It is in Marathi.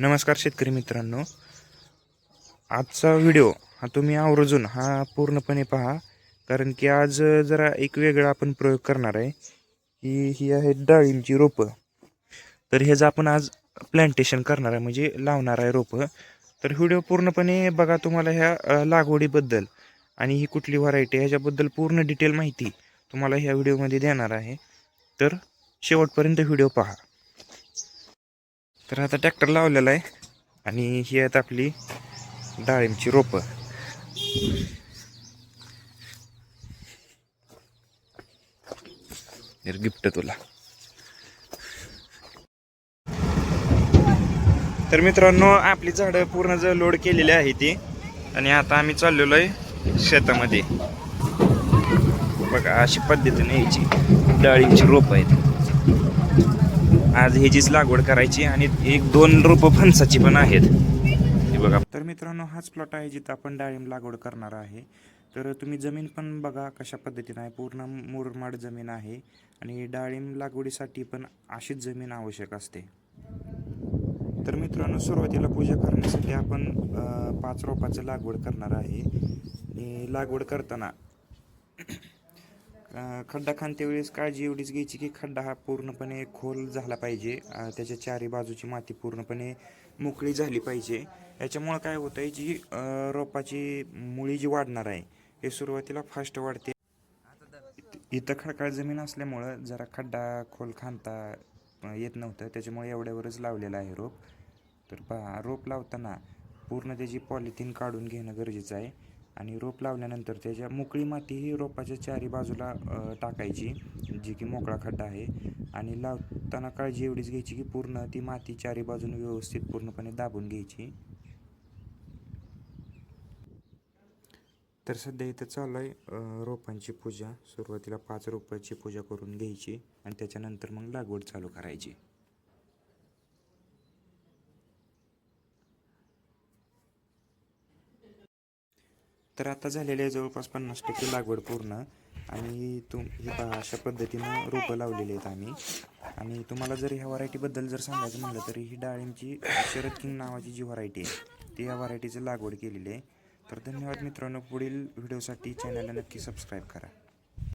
नमस्कार शेतकरी मित्रांनो. आजचा व्हिडिओ हा तुम्ही आवर्जून हा पूर्णपणे पहा. कारण की आज जरा एक वेगळा आपण प्रयोग करणार आहे. ही ही आहे डाळींची रोपं. तर ह्याचं आपण आज प्लांटेशन करणार आहे म्हणजे लावणार आहे रोपं तर व्हिडिओ पूर्णपणे बघा तुम्हाला ह्या लागवडीबद्दल. आणि ही कुठली व्हरायटी ह्याच्याबद्दल पूर्ण डिटेल माहिती तुम्हाला ह्या व्हिडिओमध्ये देणार आहे. तर शेवटपर्यंत व्हिडिओ पहा. तर आता ट्रॅक्टर लावलेला आहे आणि ही आहेत आपली डाळिंबची रोपं. गिफ्ट तुला. तर मित्रांनो आपली झाडं पूर्ण जर लोड केलेली आहे ती आणि आता आम्ही चाललेलो आहे शेतामध्ये. बघा अशी पद्धतीने यायची डाळिंबची रोप आहेत. आज ह्याचीच लागवड करायची आणि एक दोन रोपं फणसाची पण आहेत. हे बघा. तर मित्रांनो हाच प्लॉट आहे जिथं आपण डाळिंब लागवड करणार आहे. तर तुम्ही जमीन पण बघा कशा पद्धतीनं आहे. पूर्ण मुरमाड जमीन आहे आणि डाळिंब लागवडीसाठी पण अशीच जमीन आवश्यक असते. तर मित्रांनो सुरुवातीला पूजा करण्यासाठी आपण पाच रोपाचं लागवड करणार आहे. आणि लागवड करताना खड्डा खाणत्या वेळेस काळजी एवढीच घ्यायची की खड्डा हा पूर्णपणे खोल झाला पाहिजे. त्याच्या चारी बाजूची माती पूर्णपणे मोकळी झाली पाहिजे. याच्यामुळं काय होतं आहे जी रोपाची मुळी जी वाढणार आहे हे सुरुवातीला फास्ट वाढते. इथं खडकाळ जमीन असल्यामुळं जरा खड्डा खोल खांता येत नव्हतं. त्याच्यामुळे एवढ्यावरच लावलेलं आहे रोप. तर पहा रोप लावताना पूर्ण त्याची पॉलिथिन काढून घेणं गरजेचं आहे. आणि रोप लावल्यानंतर त्याच्या मोकळी माती ही रोपाच्या चारी बाजूला टाकायची जी की मोकळा खड्डा आहे. आणि लावताना काळजी एवढीच घ्यायची की पूर्ण ती माती चारी बाजून व्यवस्थित पूर्णपणे दाबून घ्यायची. तर सध्या इथं चालू आहे रोपांची पूजा. सुरुवातीला पाच रोपांची पूजा करून घ्यायची आणि त्याच्यानंतर मग लागवड चालू करायची. तर आता झालेले आहे जवळपास पन्नास टक्के लागवड पूर्ण आणि तुम ही पहा अशा पद्धतीनं रोपं लावलेली आहेत आम्ही. आणि तुम्हाला जर ह्या व्हरायटीबद्दल जर सांगायचं म्हणलं तर ही डाळिंबची शरद किंग नावाची जी व्हरायटी आहे ती या व्हरायटीचं लागवड केलेली आहे. तर धन्यवाद मित्रांनो. पुढील व्हिडिओसाठी चॅनलला नक्की सबस्क्राईब करा.